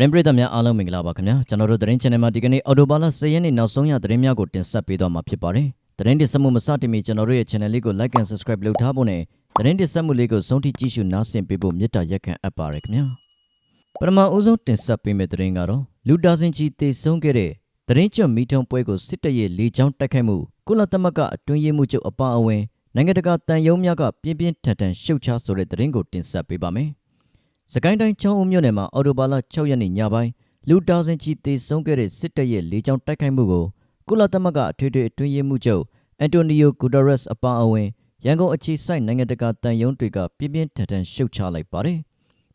သတင်းပရိသတ်များအားလုံးမင်္ဂလာပါခင်ဗျာကျွန်တော်တို့သတင်း channel မှာဒီကနေ့အော်တိုဘာလ10ရက်နေ့နောက်ဆုံးရသတင်းများကိုတင်ဆက်ပေးသွားမှာဖြစ်ပါတယ်သတင်းတင်ဆက်မှုမစတင်မီကျွန်တော်တို့ရဲ့ channel လေးကို like and subscribe လုပ်ထားဖို့နဲ့သတင်းတင်ဆက်မှုလေးကိုဆုံးထိကြည့်ရှုနားဆင်ပေးဖို့မေတ္တာရက်ခံအပ်ပါရခင်ဗျာပထမဦးဆုံးတင်ဆက်ပေးမယ့်သတင်းကတော့လူဒါစင်ချီတေဆုံးခဲ့တဲ့သတင်းကျွတ်မီထုံပွဲကိုစစ်တပ်ရဲ့လေကြောင်းတိုက်ခိုက်မှုကုလသမဂ္ဂအတွင်းရေးမှူးချုပ်အပါအဝင်နိုင်ငံတကာတန်ယုံများကပြင်းပြင်းထန်ထန်ရှုတ်ချဆိုတဲ့သတင်းကိုတင်ဆက်ပေးပါမယ် စကိုင်းတိုင်းချောင်းဦးမြို့နယ်မှာအော်တိုဘာလ6ရက်နေ့ညပိုင်းလူဒါစင်ချီတေဆုံးခဲ့တဲ့စစ်တပ်ရဲ့လေကြောင်းတိုက်ခိုက်မှုကိုကုလသမဂ္ဂအထွေထွေအတွင်းရေးမှူးချုပ်အန်တိုနီယိုဂူတာရက်စ်အပါအဝင်ရန်ကုန်အခြေစိုက်နိုင်ငံတကာတန်ယုံတွေကပြင်းပြင်းထန်ထန်ရှုတ်ချလိုက်ပါတယ်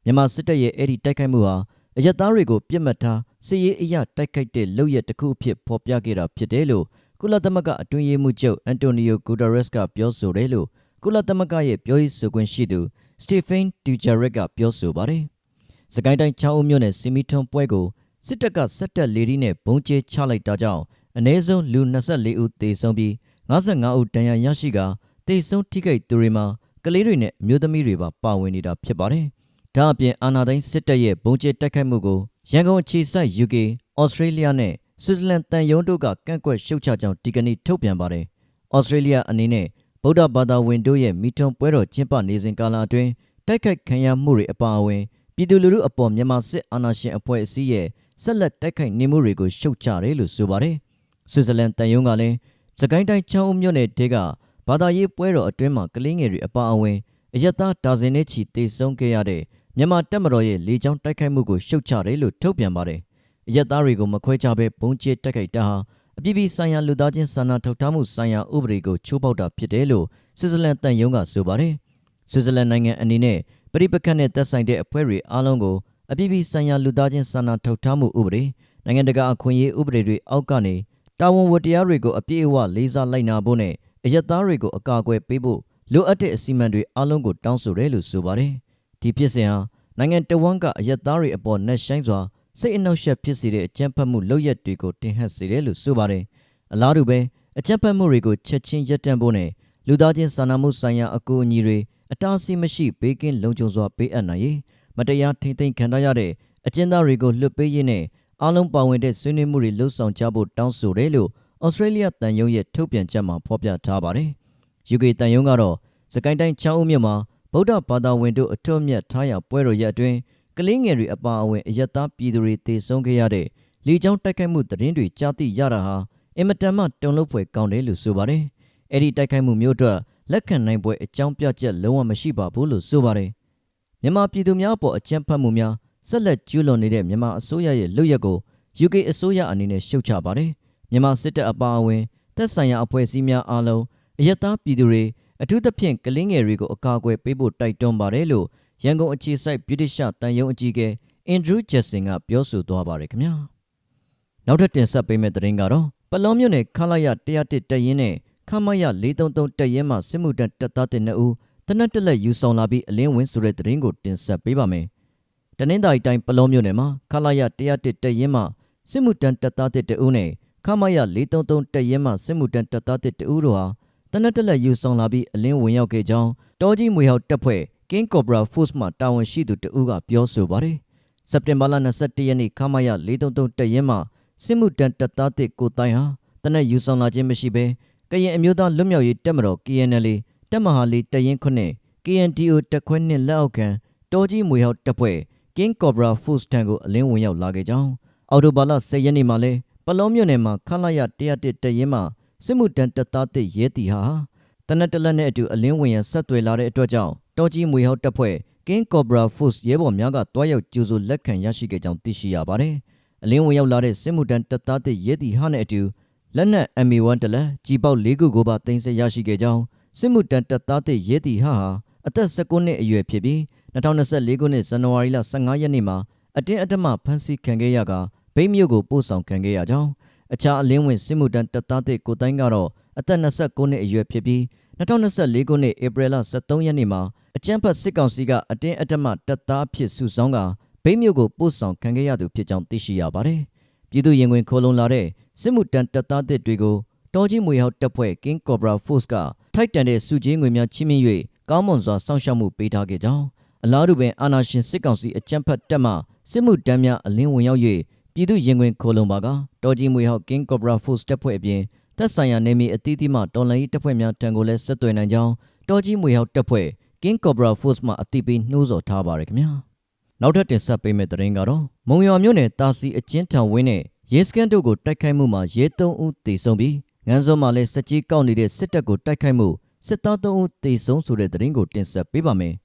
မြန်မာစစ်တပ်ရဲ့အဲ့ဒီတိုက်ခိုက်မှုဟာအရက်သားတွေကိုပြစ်မှတ်ထားစစ်ရေးအရာတိုက်ခိုက်တဲ့လုပ်ရက်တစ်ခုအဖြစ်ဖော်ပြခဲ့တာဖြစ်တယ်လို့ကုလသမဂ္ဂအတွင်းရေးမှူးချုပ်အန်တိုနီယိုဂူတာရက်စ်ကပြောဆိုတယ်လို့ကုလသမဂ္ဂရဲ့ပြောရေးဆိုခွင့်ရှိသူ စတီဖင်တူဂျာရက်ကပြောဆိုပါတယ်။စကိုင်းတိုင်းချောင်းဦးမြို့နယ်စီမီထုံပွဲကိုစစ်တပ်ကစက်တက်လေဒီနဲ့ဘုံကျဲချလိုက်တာကြောင့်အ ਨੇ ဆုံးလူ24ဦးသေဆုံးပြီး55ဦးဒဏ်ရာရရှိကာသေဆုံးထိခိုက်သူတွေမှာကလေးတွေနဲ့အမျိုးသမီးတွေပါပါဝင်နေတာဖြစ်ပါတယ်။ဒါအပြင်အာနာတိုင်းစစ်တပ်ရဲ့ဘုံကျဲတိုက်ခိုက်မှုကိုရန်ကုန်အခြေစိုက် UK, Australia နဲ့ဆွစ်ဇာလန်တန်ယုံတို့ကကန့်ကွက်ရှုတ်ချကြောင်းဒီကနေ့ထုတ်ပြန်ပါတယ်။ Australia အနေနဲ့ ဗုဒ္ဓဘာသာဝင်တို့ရဲ့မိထွန်းပွဲတော်ကျင်းပနေစဉ်ကာလအတွင်းတိုက်ခိုက်ခံရမှုတွေအပါအဝင်ပြည်သူလူထုအပေါ်မြန်မာစစ်အာဏာရှင်အဖွဲ့အစည်းရဲ့ဆက်လက်တိုက်ခိုက်နေမှုတွေကိုရှုတ်ချတယ်လို့ဆိုပါတယ်။ဆွစ်ဇာလန်တန်ယုံကလည်းစကိုင်းတိုင်းချောင်းဦးမြို့နယ်တဲကဘာသာရေးပွဲတော်အတွင်းမှာကလေးငယ်တွေအပါအဝင်အယက်သားဒါဇင်နဲ့ချီတေဆုံးခဲ့ရတဲ့မြန်မာတပ်မတော်ရဲ့လေကြောင်းတိုက်ခိုက်မှုကိုရှုတ်ချတယ်လို့ထုတ်ပြန်ပါတယ်။အယက်သားတွေကိုမခွဲခြားဘဲပုံကျဲတိုက်ခိုက်တာဟာ အပြည်ပြည်ဆိုင်ရာလူသားချင်းစာနာထောက်ထားမှုဆိုင်ရာဥပဒေကိုချိုးဖောက်တာဖြစ်တယ်လို့ဆွစ်ဇာလန်တန်ယုံကဆိုပါတယ်။ဆွစ်ဇာလန်နိုင်ငံအနေနဲ့ပြိပခတ်နဲ့သက်ဆိုင်တဲ့အဖွဲ့တွေအားလုံးကိုအပြည်ပြည်ဆိုင်ရာလူသားချင်းစာနာထောက်ထားမှုဥပဒေနိုင်ငံတကာအခွင့်အရေးဥပဒေတွေအောက်ကနေတာဝန်ဝတ္တရားတွေကိုအပြည့်အဝလေးစားလိုက်နာဖို့နဲ့အယက်သားတွေကိုအကာအကွယ်ပေးဖို့လိုအပ်တဲ့အစီအမံတွေအားလုံးကိုတောင်းဆိုတယ်လို့ဆိုပါတယ်။ဒီဖြစ်စဉ်ဟာနိုင်ငံတော်ဝန်ကအယက်သားတွေအပေါ်နှက်ဆိုင်စွာ စိတ်အနှောက်အယှက်ဖြစ်စေတဲ့အကြမ်းဖက်မှုလုပ်ရက်တွေကိုတင်ဟပ်စေတယ်လို့ဆိုပါတယ်။အလားတူပဲအကြမ်းဖက်မှုတွေကိုချက်ချင်းရပ်တန့်ဖို့နဲ့လူသားချင်းစာနာမှုဆိုင်ရာအကူအညီတွေအတားအဆီးမရှိဘေးကင်းလုံခြုံစွာပေးအပ်နိုင်ရေးမတရားထိမ့်သိမ်းခံထားရတဲ့အကျဉ်းသားတွေကိုလွှတ်ပေးရေးနဲ့အားလုံးပါဝင်တဲ့ဆွေးနွေးမှုတွေလှုပ်ဆောင်ကြဖို့တောင်းဆိုတယ်လို့ဩစတြေးလျတန်ယုံရဲ့ထုတ်ပြန်ချက်မှာဖော်ပြထားပါတယ်။ UK တန်ယုံကတော့စကိုင်းတိုင်းချောင်းဦးမြို့မှာဗုဒ္ဓဘာသာဝင်တို့အထွတ်အမြတ်ထားရပွဲတော်ရက်အတွင်း ကလေးငယ်တွေအပါအဝင်အယက်သားပြည်သူတွေတေဆုံးခဲ့ရတဲ့လေကြောင်းတိုက်ခိုက်မှုသတင်းတွေကြားသိရတာဟာအင်မတန်မှတုန်လှုပ်ဖွယ်ကောင်းတယ်လို့ဆိုပါတယ်။အဲ့ဒီတိုက်ခိုက်မှုမျိုးအတွက်လက်ခံနိုင်ပွဲအကြောင်းပြချက်လုံးဝမရှိပါဘူးလို့ဆိုပါတယ်။မြန်မာပြည်သူများအပေါ်အကြမ်းဖက်မှုများဆက်လက်ကျူးလွန်နေတဲ့မြန်မာအစိုးရရဲ့လုပ်ရက်ကို UK အစိုးရအနေနဲ့ရှုတ်ချပါတယ်။မြန်မာစစ်တပ်အပါအဝင်သက်ဆိုင်ရာအဖွဲ့အစည်းများအားလုံးအယက်သားပြည်သူတွေအထူးသဖြင့်ကလင်းငယ်တွေကိုအကာအကွယ်ပေးဖို့တိုက်တွန်းပါတယ်လို့ ရန်ကုန်အခြေစိုက်ဗြိတိရှတန်ယုံအကြီးအကဲအင်ဒရူးဂျက်ဆင်ကပြောဆိုသွားပါတယ်ခင်ဗျာနောက်ထပ်တင်ဆက်ပေးမယ့်သတင်းကတော့ပလောမြို့နယ်ခလာရ101တက်ရင်နဲ့ခမရ433တက်ရင်မှစစ်မှုတပ်တပ်သားတင်2ဦးတနက်တက်လက်ယူဆောင်လာပြီးအလင်းဝင်ဆိုတဲ့သတင်းကိုတင်ဆက်ပေးပါမယ်တနင်္သာရီတိုင်းပလောမြို့နယ်မှာခလာရ101တက်ရင်မှစစ်မှုတန်းတပ်သားတစ်တဦးနဲ့ခမရ433တက်ရင်မှစစ်မှုတန်းတပ်သားတစ်တဦးတို့ဟာတနက်တက်လက်ယူဆောင်လာပြီးအလင်းဝင်ရောက်ခဲ့ကြောင်းတောကြီးမွေဟောက်တပ်ဖွဲ့ King Cobra Force မှတာဝန်ရှိသူတဦးကပြောဆိုပါတယ်။စက်တင်ဘာလ22ရက်နေ့ခမရ433တက်ရင်မှစစ်မှုတန်းတပ်သားတစ်ကိုတိုင်းဟာတနက်ယူဆောင်လာခြင်းမရှိဘဲကရင်အမျိုးသားလွတ်မြောက်ရေးတပ်မတော် KNL တပ်မဟာလေးတရင်ခွနဲ့ KNDO တက်ခွဲနှစ်လက်အောက်ခံတောကြီးမွေဟောက်တပ်ဖွဲ့ King Cobra Force တန်ကိုအလင်းဝင်ရောက်လာခဲ့ကြောင်းအော်တိုဘာလ10ရက်နေ့မှာလဲပလောမြို့နယ်မှာခလာရ101တရင်မှစစ်မှုတန်းတပ်သားတစ်ရဲတီဟာတနက်တလက်နဲ့အတူအလင်းဝင်ရန်ဆက်သွယ်လာတဲ့အတွက်ကြောင့် တောကြီးမွေဟောက်တပ်ဖွဲ့ King Cobra Force ရဲဘော်များကတွားရောက်ကြိုဆိုလက်ခံရရှိခဲ့ကြောင်းသိရှိရပါတယ်။အလင်းဝင်ရောက်လာတဲ့စစ်မှုတန်းတပ်သားတစ်ရဲတီဟာနဲ့အတူလက်နက် MA1 တလက်ကြီးပေါက်၄ခုကိုပါတင်ဆက်ရရှိခဲ့ကြောင်းစစ်မှုတန်းတပ်သားတစ်ရဲတီဟာဟာအသက်19နှစ်အရွယ်ဖြစ်ပြီး2024ခုနှစ်ဇန်နဝါရီလ15ရက်နေ့မှာအတင်းအဓမ္မဖမ်းဆီးခံခဲ့ရကဗိတ်မြို့ကိုပို့ဆောင်ခံခဲ့ရကြောင်းအခြားအလင်းဝင်စစ်မှုတန်းတပ်သားတစ်ကိုတိုင်းကတော့အသက်29နှစ်အရွယ်ဖြစ်ပြီး2024ခုနှစ်ဧပြီလ23ရက်နေ့မှာ အကြမ်းဖက်စစ်ကောင်စီကအတင်းအဓမ္မတပ်သားအဖြစ်စုဆောင်းကဗိတ်မြို့ကိုပို့ဆောင်ခံခဲ့ရသူဖြစ်ကြောင်းသိရှိရပါတယ်။ပြည်သူရင်ဝင်ခိုးလုံလာတဲ့စစ်မှုတန်းတပ်သားတစ်တွေကိုတော်ကြီးမွေဟောက်တပ်ဖွဲ့ King Cobra Force ကထိုက်တန်တဲ့စုချင်းငွေများချိမင်း၍ကောင်းမွန်စွာစောင့်ရှောက်မှုပေးထားခဲ့ကြောင်းအလားတူပင်အာနာရှင်စစ်ကောင်စီအကြမ်းဖက်တပ်မှစစ်မှုတမ်းများအလင်းဝင်ရောက်၍ပြည်သူရင်ခွင်ခိုလုံပါကတော်ကြီးမွေဟောက် King Cobra Force တပ်ဖွဲ့အပြင်တပ်ဆိုင်ရာနေမီအသီးသီးမှတော်လှန်ရေးတပ်ဖွဲ့များတံကိုလည်းဆက်သွယ်နိုင်ကြောင်းတော်ကြီးမွေဟောက်တပ်ဖွဲ့ King Cobra Force မှအသိပေးနှိုးဆော်ထားပါရခင်ဗျာနောက်ထပ်တင်ဆက်ပေးမယ့်သတင်းကတော့မုံရွာမြို့နယ်တာစီအချင်းထောင်ဝင်းနဲ့ရဲစခန်းတို့ကိုတိုက်ခိုက်မှုမှာရဲ၃ဦးသေဆုံးပြီးငန်းစုံမှာလည်းစက်ကြီးကောက်နေတဲ့စစ်တပ်ကိုတိုက်ခိုက်မှုစစ်သား၃ဦးသေဆုံးဆိုတဲ့သတင်းကိုတင်ဆက်ပေးပါမယ်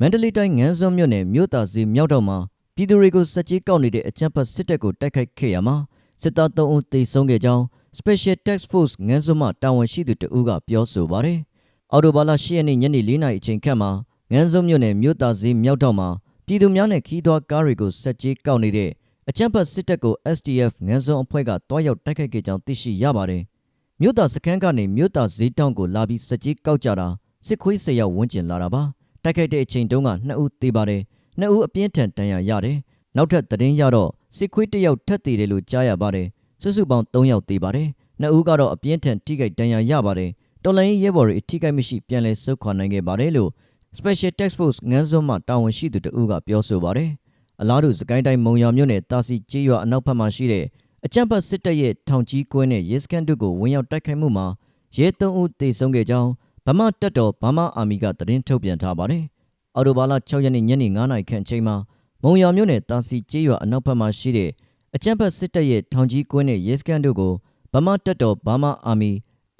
မန္တလေးတိုင်းငန်းစုံမြို့နယ်မြို့သားစီမြောက်တော့မှာပြည်သူတွေကိုစက်ကြီးကောက်နေတဲ့အကြမ်းဖက်စစ်တပ်ကိုတိုက်ခိုက်ခဲ့ရမှာစစ်သား၃ဦးသေဆုံးခဲ့ကြောင်း Special Task Force ငန်းစုံမှတာဝန်ရှိသူတဦးကပြောဆိုပါတယ်။ အော်တိုဘာလ10ရက်နေ့ညနေ4နာရီအချိန်ခန့်မှာငန်းစုံမြို့နယ်မြို့သားစီမြောက်တော့မှာပြည်သူများနဲ့ခီးသွွားကားတွေကိုစက်ကြီးကောက်နေတဲ့အကြမ်းဖက်စစ်တပ်ကို SDF ငန်းစုံအဖွဲ့ကတွားရောက်တိုက်ခိုက်ခဲ့ကြောင်းသိရှိရပါတယ်။မြို့သားစခန်းကနေမြို့သားဈေးတောင်ကိုလာပြီးစက်ကြီးကောက်ကြတာစစ်ခွေး၁၀ယောက်ဝန်းကျင်လာတာပါ။တိုက်ခိုက်တဲ့အချိန်တုန်းက2ဦးသေပါတယ်။2ဦးအပြင်းထန်ဒဏ်ရာရတယ်။နောက်ထပ်သတင်းရတော့စစ်ခွေးတစ်ယောက်ထပ်သေးတယ်လို့ကြားရပါတယ်။စုစုပေါင်း3ယောက်သေပါတယ်။2ဦးကတော့အပြင်းထန်ထိခိုက်ဒဏ်ရာရပါတယ်။ တော်လိုင်းရဲဘော်တွေအထိခိုက်မရှိပြန်လည်ဆုတ်ခွာနိုင်ခဲ့ပါတယ်လို့ Special Task Force ငန်းစုံမှတာဝန်ရှိသူတဦးကပြောဆိုပါတယ်။အလားတူစကိုင်းတိုင်းမုံရွာမြို့နယ်တာစီကျေးရွာအနောက်ဘက်မှာရှိတဲ့အကြမ်းဖက်စစ်တပ်ရဲ့ထောင်ကြီးကွင်းနဲ့ရဲစခန်းတို့ကိုဝင်ရောက်တိုက်ခိုက်မှုမှာရဲ၃ဦးသေဆုံးခဲ့ကြောင်းဗမာတပ်တော်ဗမာအာမီကသတင်းထုတ်ပြန်ထားပါတယ်။အော်တိုဘာလ6ရက်နေ့ညနေ9:00နာရီခန့်အချိန်မှာမုံရွာမြို့နယ်တာစီကျေးရွာအနောက်ဘက်မှာရှိတဲ့အကြမ်းဖက်စစ်တပ်ရဲ့ထောင်ကြီးကွင်းနဲ့ရဲစခန်းတို့ကိုဗမာတပ်တော်ဗမာအာမီ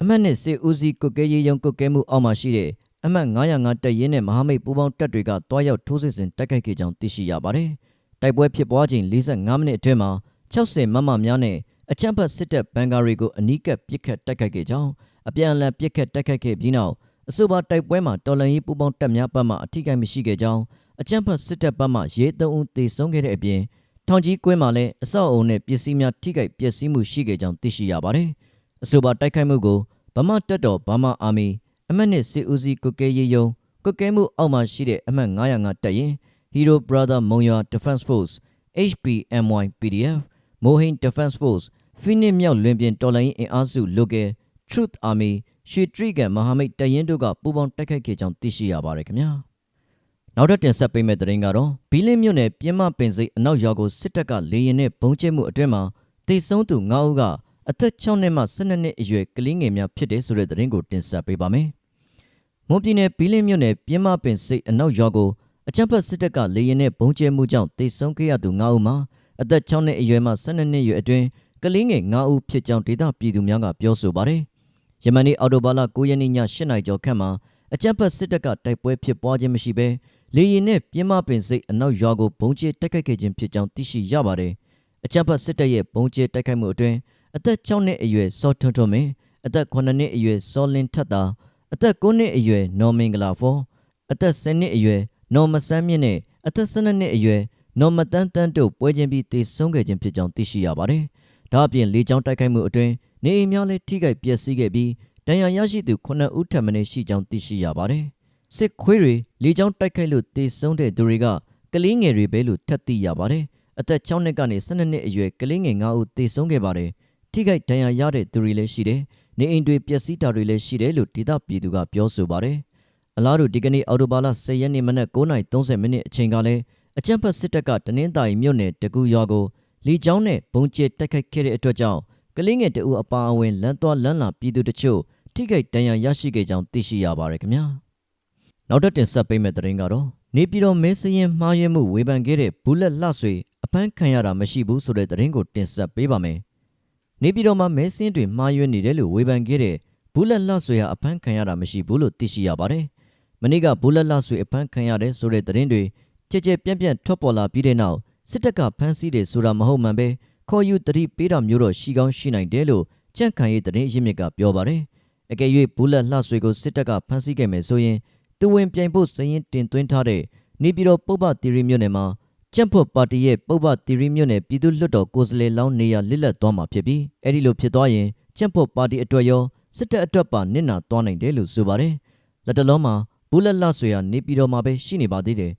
အမှတ်နဲ့စစ်ဦးစီးကုတ်ကဲရေးရုံးကုတ်ကဲမှုအောက်မှာရှိတဲ့အမှတ်905တပ်ရင်းနဲ့မဟာမိတ်ပူးပေါင်းတပ်တွေကတွားရောက်ထိုးစစ်ဆင်တိုက်ခိုက်ခဲ့ကြောင်းသိရှိရပါတယ်။တိုက်ပွဲဖြစ်ပွားချိန်45မိနစ်အတွင်းမှာ60မမများနဲ့အချမ်းဖတ်စစ်တပ်ဘန်ကာတွေကိုအနီးကပ်ပစ်ခတ်တိုက်ခိုက်ခဲ့ကြောင်းအပြန်အလှန်ပစ်ခတ်တိုက်ခိုက်ခဲ့ပြီးနောက်အဆိုပါတိုက်ပွဲမှာတော်လှန်ရေးပူးပေါင်းတပ်များဘက်မှအထိကိမရှိခဲ့ကြောင်းအချမ်းဖတ်စစ်တပ်ဘက်မှရဲသုံးဦးသေဆုံးခဲ့တဲ့အပြင်ထောင်ကြီးကွင်းမှာလည်းအဆောက်အုံနဲ့ပစ္စည်းများထိခိုက်ပျက်စီးမှုရှိခဲ့ကြောင်းသိရှိရပါတယ်။ အဆိုပါတိုက်ခိုက်မှုကိုဗမာတပ်တော်ဗမာအာမီအမှတ်နှစ်စစ်ဦးစီးကုတ်ကဲရေးယုံကုတ်ကဲမှုအောက်မှာရှိတဲ့အမှတ်905တပ်ရင် Hero Brother မုံရွာ Defense Force HPMY PDF မိုဟိန် Defense Force Phoenix မြောက်လွင်ပြင်တော်လိုင်းအင်အားစု Local Truth Army ရွှေတရိကန်မဟာမိတ်တပ်ရင်းတို့ကပူးပေါင်းတိုက်ခိုက်ခဲ့ကြောင်းသိရှိရပါတယ်ခင်ဗျာနောက်ထပ်တင်ဆက်ပေးမယ့်သတင်းကတော့ဘီလင်းမြို့နယ်ပြင်းမပင်စိတ်အနောက်ရွာကိုစစ်တပ်ကလေရင်နဲ့ဘုံကျဲမှုအတွင်းမှာတေဆုံးသူ9ဦးက အသက်6နှစ်မှ12နှစ်အရွယ်ကလေးငယ်များဖြစ်တဲ့ဆိုတဲ့သတင်းကိုတင်ဆက်ပေးပါမယ်။မွန်ပြည်နယ်ဘီလင်းမြို့နယ်ပြင်းမပင်စိတ်အနောက်ရွာကိုအကြမ်းဖက်စစ်တပ်ကလေရင်နဲ့ဘုံကျဲမှုကြောင့်တေဆုံးခဲ့ရသူ9ဦးမှာအသက်6နှစ်အရွယ်မှ12နှစ်အရွယ်အတွင်းကလေးငယ်9ဦးဖြစ်ကြောင်းဒေသပြည်သူများကပြောဆိုပါတယ်။ယမန်နေ့အော်တိုဘာလ9ရက်နေ့ည8နာရီကျော်ခန့်မှာအကြမ်းဖက်စစ်တပ်ကတိုက်ပွဲဖြစ်ပွားခြင်းမရှိဘဲလေရင်နဲ့ပြင်းမပင်စိတ်အနောက်ရွာကိုဘုံကျဲတိုက်ခိုက်ခဲ့ခြင်းဖြစ်ကြောင်းသိရှိရပါတယ်။အကြမ်းဖက်စစ်တပ်ရဲ့ဘုံကျဲတိုက်ခိုက်မှုအတွင်း အသက်6နှစ်အရွယ်စောထွန်းထွန်းမင်းအသက်9နှစ်အရွယ်စောလင်းထက်တာအသက်9နှစ်အရွယ်နော်မင်္ဂလာဖောအသက်10နှစ်အရွယ်နော်မဆန်းမြင့်နဲ့အသက်12နှစ်အရွယ်နော်မတန်းတန်းတို့ပွဲချင်းပြီးတေဆုံးခဲ့ခြင်းဖြစ်ကြောင်းသိရှိရပါတယ်။ဒါအပြင်လေကြောင်းတိုက်ခိုက်မှုအတွင်းနေအိမ်များလည်းထိခိုက်ပျက်စီးခဲ့ပြီးဒဏ်ရာရရှိသူ9ဦးထပ်မံရှိကြောင်းသိရှိရပါတယ်။စစ်ခွေးတွေလေကြောင်းတိုက်ခိုက်လို့တေဆုံးတဲ့သူတွေကကလေးငယ်တွေပဲလို့ထပ်သိရပါတယ်။အသက်6နှစ်ကနေ12နှစ်အရွယ်ကလေးငယ်9ဦးတေဆုံးခဲ့ပါတယ်။ ထိခိုက်ဒဏ်ရာရတဲ့သူတွေလည်းရှိတယ်။နေအိမ်တွေပျက်စီးတာတွေလည်းရှိတယ်လို့ဒေသပြည်သူကပြောဆိုပါတယ်။အလားတူဒီကနေ့အော်တိုဘာလ10ရက်နေ့မနက်9:30မိနစ်အချိန်ကလည်းအကြမ်းဖက်စစ်တပ်ကတနင်္သာရီမြို့နယ်တကူရွာကိုလီကျောင်းနဲ့ဘုံကျဲတိုက်ခိုက်ခဲ့တဲ့အတွက်ကြောင့်ကလေးငယ်တအူအပါအဝင်လမ်းသွားလမ်းလာပြည်သူတချို့ထိခိုက်ဒဏ်ရာရရှိခဲ့ကြောင်းသိရှိရပါတယ်ခင်ဗျာ။နောက်ထပ်တင်ဆက်ပေးမယ့်သတင်းကတော့နေပြည်တော်မဲစရင်မှားယွင်းမှုဝေဖန်ခဲ့တဲ့ဘူးလက်လှဆွေအပန်းခံရတာမရှိဘူးဆိုတဲ့သတင်းကိုတင်ဆက်ပေးပါမယ်။ နေပြည်တော်မှာမဲစင်းတွေမှားယွင်းနေတယ်လို့ဝေဖန်ခဲ့တဲ့ဘူးလက်လှဆွေဟာအဖမ်းခံရတာမရှိဘူးလို့သိရှိရပါတယ်။မနေ့ကဘူးလက်လှဆွေအဖမ်းခံရတယ်ဆိုတဲ့သတင်းတွေကြဲကြဲပြန့်ပြန့်ထွက်ပေါ်လာပြီးတဲ့နောက်စစ်တပ်ကဖမ်းဆီးတယ်ဆိုတာမဟုတ်မှန်ပဲခေါ်ယူတတိပေးတာမျိုးတော့ရှိကောင်းရှိနိုင်တယ်လို့ကြန့်ခံရေးသတင်းရင်းမြစ်ကပြောပါတယ်။အကယ်၍ဘူးလက်လှဆွေကိုစစ်တပ်ကဖမ်းဆီးခဲ့မယ်ဆိုရင်သူဝင်ပြိုင်ဖို့စရင်တင်သွင်းထားတဲ့နေပြည်တော်ပုပ္ပတိရိမြို့နယ်မှာ ကြက်ဖို့ပါတီရဲ့ပုပ္ပတီရီမြို့နယ်ပြည်သူ့လွှတ်တော်ကိုယ်စားလှယ်လောင်းနေရာလစ်လက်သွားမှာဖြစ်ပြီးအဲ့ဒီလိုဖြစ်သွားရင်ကြက်ဖို့ပါတီအတွက်ရောစစ်တပ်အတွက်ပါနစ်နာသွားနိုင်တယ်လို့ဆိုပါတယ်လက်တလုံးမှာဘူးလက်လဆွေဟာနေပြည်တော်မှာပဲရှိနေပါသေးတယ်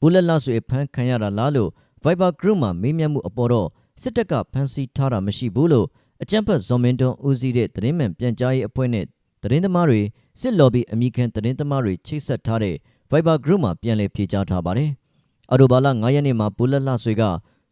ဘူးလက်လဆွေဖမ်းခံရတာလားလို့ Viber Group မှာမေးမြန်းမှုအပေါ်တော့စစ်တပ်ကဖမ်းဆီးထားတာမရှိဘူးလို့အကြံဖတ်ဇွန်မင်းတွန်းဦးစီးတဲ့သတင်းမှန်ပြန်ကြားရေးအဖွဲ့နဲ့သတင်းသမားတွေစစ်လော်ဘီအမိခံသတင်းသမားတွေချိတ်ဆက်ထားတဲ့ Viber Group မှာပြန်လည်ဖြေကြားထားပါတယ် အော်တိုဘာလ9ရက်နေ့မှာပူလက်လှဆွေက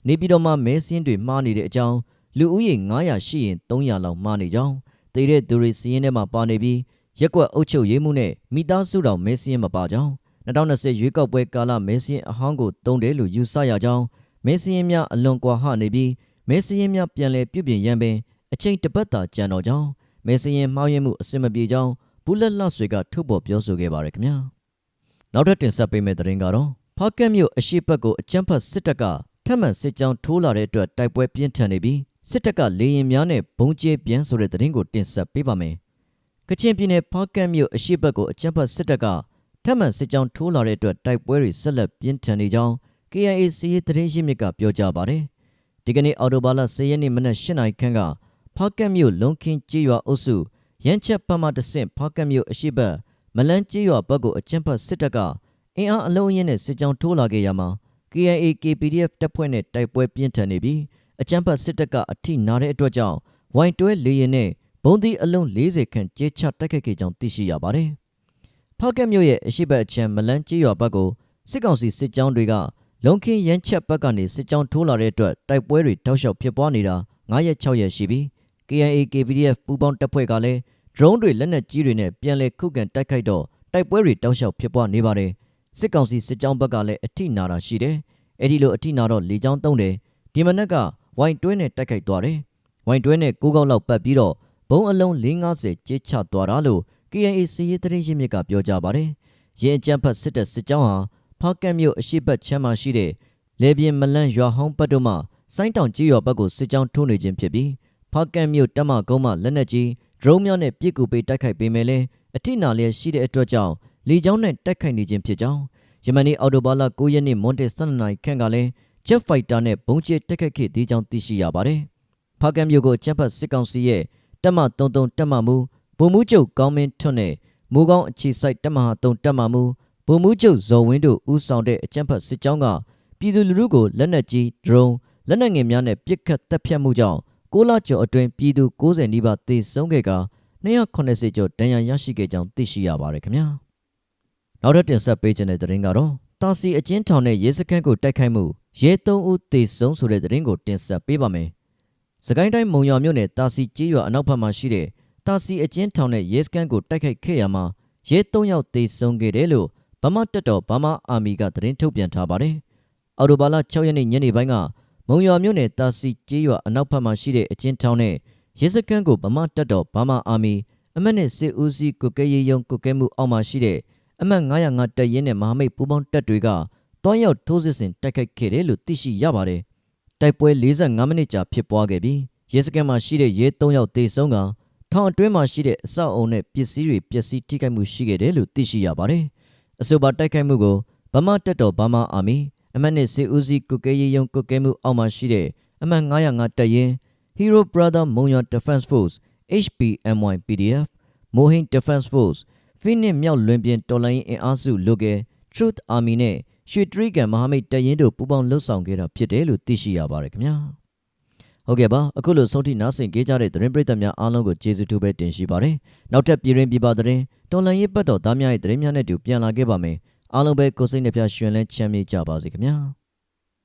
နေပြည်တော်မှာမဲစင်းတွေမှားနေတဲ့အကြောင်းလူဦးရေ900ရှိရင်300လောက်မှားနေကြောင်းတည်တဲ့သူတွေစီးရင်ထဲမှာပါနေပြီးရက်ကွက်အုပ်ချုပ်ရေးမှုနဲ့မိသားစုတော်မဲစင်းမပါကြောင်း2020ရွေးကောက်ပွဲကာလမဲစင်းအဟောင်းကိုတုံးတယ်လို့ယူဆရကြောင်းမဲစင်းများအလွန်ကွာဟနေပြီးမဲစင်းများပြန်လည်ပြုပြင်ရန်ပင်အချိန်တစ်ပတ်သာကြံတော်ကြောင်းမဲစင်းမှားယွင်းမှုအစင်မပြေကြောင်းပူလက်လှဆွေကထုတ်ပေါ်ပြောဆိုခဲ့ပါရခင်ဗျာနောက်ထပ်တင်ဆက်ပေးမယ့်သတင်းကတော့ ဖားကက်မြို့အရှိတ်ဘက်ကိုအကြမ်းဖက်စစ်တပ်ကထပ်မံစစ်ကြောင်းထိုးလာတဲ့အတွက်တိုက်ပွဲပြင်းထန်နေပြီးစစ်တပ်ကလေရင်များနဲ့ဘုံကျဲပြန်ဆိုတဲ့သတင်းကိုတင်ဆက်ပေးပါမယ်။ကချင်ပြည်နယ်ဖားကက်မြို့အရှိတ်ဘက်ကိုအကြမ်းဖက်စစ်တပ်ကထပ်မံစစ်ကြောင်းထိုးလာတဲ့အတွက်တိုက်ပွဲတွေဆက်လက်ပြင်းထန်နေကြောင်း KIA စီးရေးသတင်းရင်းမြစ်ကပြောကြားပါတယ်။ဒီကနေ့အော်တိုဘာလ10ရက်နေ့မနက်8နာရီခန့်ကဖားကက်မြို့လုံခင်းကြေးရွာအုပ်စုရန်ချက်ပတ်မှတဆင့်ဖားကက်မြို့အရှိတ်ဘက်မလန်းကြေးရွာဘက်ကိုအကြမ်းဖက်စစ်တပ်က အင်အားအလုံးအင်းနဲ့စစ်ကြောင်းထိုးလာခဲ့ရမှာ KIA KPDF တပ်ဖွဲ့နဲ့တိုက်ပွဲပြင်းထန်နေပြီးအကြမ်းဖက်စစ်တပ်ကအထိနာတဲ့အတွက်ကြောင့်ဝိုင်တွဲလေရင်နဲ့ဘုံဒီအလုံး40ခန့်ကျေးချတိုက်ခိုက်ခဲ့ကြောင်းသိရှိရပါတယ်။ဖောက်ကက်မြို့ရဲ့အရှိတ်ဘက်အချမ်းမလန်းကြေးရွာဘက်ကိုစစ်ကောင်စီစစ်ကြောင်းတွေကလုံခင်းရန်ချက်ဘက်ကနေစစ်ကြောင်းထိုးလာတဲ့အတွက်တိုက်ပွဲတွေတောက်လျှောက်ဖြစ်ပွားနေတာ9ရက်6ရက်ရှိပြီး KIA KPDF ပူးပေါင်းတပ်ဖွဲ့ကလည်း drone တွေလက်နက်ကြီးတွေနဲ့ပြန်လည်ခုခံတိုက်ခိုက်တော့တိုက်ပွဲတွေတောက်လျှောက်ဖြစ်ပွားနေပါတယ်။ စစ်ကောင်စီစစ်ကြောင်းဘက်ကလည်းအထိနာတာရှိတယ်။အဲ့ဒီလိုအထိနာတော့လေကြောင်းသုံးတယ်။ဒီမနက်ကဝိုင်တွဲနဲ့တိုက်ခိုက်သွားတယ်။ဝိုင်တွဲနဲ့ကိုးကောက်လောက်ပတ်ပြီးတော့ဘုံအလုံး450ကျချသွားတာလို့ KNA စီရေးသတင်းရင်းမြစ်ကပြောကြားပါတယ်။ရင်းအကြမ်းဖက်စစ်တပ်စစ်ကြောင်းဟာဖားကက်မြို့အရှိတ်ဘက်ချမ်းမှာရှိတဲ့လေပြင်းမလန့်ရွာဟောင်းဘက်တို့မှစိုင်းတောင်ကြီးရွာဘက်ကိုစစ်ကြောင်းထိုးနေခြင်းဖြစ်ပြီးဖားကက်မြို့တက်မကုန်းမှလက်နက်ကြီးဒရုန်းများနဲ့ပစ်ကူပေးတိုက်ခိုက်ပေးမယ်လဲအထိနာလျက်ရှိတဲ့အတွက်ကြောင့် လေကြောင်းနဲ့တိုက်ခိုက်နေခြင်းဖြစ်ကြောင်းယမနီအော်တိုဘာလ9ရက်နေ့မွန်တေ12နိုင်ခန့်ကလည်း Jet Fighter နဲ့ဘုံကျဲတက်ခတ်ခဲ့သေးကြောင်းသိရှိရပါတယ်။ဖားကံမြို့ကိုချမ်ပတ်စစ်ကောင်စီရဲ့တပ်မ33တပ်မမှုဗိုလ်မှူးချုပ်ကောင်းမင်းထွန်းနဲ့မူကောင်းအခြေစိုက်တပ်မဟာ3တပ်မမှုဗိုလ်မှူးချုပ်ဇော်ဝင်းတို့ဦးဆောင်တဲ့အကြမ်းဖက်စစ်ကြောင်းကပြည်သူလူထုကိုလက်နက်ကြီး drone လက်နက်ငယ်များနဲ့ပစ်ခတ်တပ်ဖြတ်မှုကြောင့်6လကျော်အတွင်းပြည်သူ90နီးပါးသေဆုံးခဲ့က280ကျော်ဒဏ်ရာရရှိခဲ့ကြောင်းသိရှိရပါတယ်ခင်ဗျာ။ နောက်ထပ်တင်ဆက်ပေးခြင်းတဲ့သတင်းကတော့တာစီအကျဉ်းထောင်နဲ့ရဲစခန်းကိုတိုက်ခိုက်မှုရဲသုံးဦးသေဆုံးဆိုတဲ့သတင်းကိုတင်ဆက်ပေးပါမယ်။စကိုင်းတိုင်းမုံရွာမြို့နယ်တာစီကျေးရွာအနောက်ဘက်မှာရှိတဲ့တာစီအကျဉ်းထောင်နဲ့ရဲစခန်းကိုတိုက်ခိုက်ခဲ့ရမှာရဲသုံးယောက်သေဆုံးခဲ့တယ်လို့ဗမာတက်တော်ဗမာအာမီကသတင်းထုတ်ပြန်ထားပါတယ်။အော်တိုဘာလ6ရက်နေ့ညနေပိုင်းကမုံရွာမြို့နယ်တာစီကျေးရွာအနောက်ဘက်မှာရှိတဲ့အကျဉ်းထောင်နဲ့ရဲစခန်းကိုဗမာတက်တော်ဗမာအာမီအမတ်နဲ့စစ်ဦးစီးကုကဲရေးယုံကုကဲမှုအောက်မှာရှိတဲ့ အမှတ်905တပ်ရင်းနဲ့မဟာမိတ်ပူးပေါင်းတပ်တွေကတွန်းရောက်ထိုးစစ်ဆင်တိုက်ခိုက်ခဲ့တယ်လို့သိရှိရပါတယ်။တိုက်ပွဲ45မိနစ်ကြာဖြစ်ပွားခဲ့ပြီးရဲစခန်းမှာရှိတဲ့ရဲ3ယောက်သေဆုံးကထောင်အတွင်းမှာရှိတဲ့အဆောက်အုံနဲ့ပစ္စည်းတွေပျက်စီးထိခိုက်မှုရှိခဲ့တယ်လို့သိရှိရပါတယ်။အဆိုပါတိုက်ခိုက်မှုကိုဗမာတပ်တော်ဗမာအာမီအမှတ်နဲ့စစ်ဦးစီးကုကဲရေးယုံကုကဲမှုအောက်မှာရှိတဲ့အမှတ်905တပ်ရင်း Hero Brother Monyon Defense Force HPMY PDF Mohin Defense Force ဖိနစ်မြောက်လွင်ပြင်တော်လိုင်းအင်အားစုလိုကဲ Truth Army နဲ့ရွှေတရီကန်မဟာမိတ်တပ်ရင်းတို့ပူးပေါင်းလှုပ်ဆောင်ခဲ့တာဖြစ်တယ်လို့သိရှိရပါတယ်ခင်ဗျာဟုတ်ကဲ့ပါအခုလိုဆုံးထိနားဆင်ကြကြတဲ့သတင်းပရိသတ်များအားလုံးကိုကျေးဇူးတူပဲတင်ရှိပါတယ်နောက်ထပ်ပြည်ရင်ပြပသတင်းတော်လန်ရေးပတ်တော်သားများရဲ့သတင်းများနဲ့တူပြန်လာခဲ့ပါမယ်အားလုံးပဲကိုစိတ်နှပြရှင်လန်းချမ်းမြေ့ကြပါစေခင်ဗျာ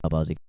ပါပါစေ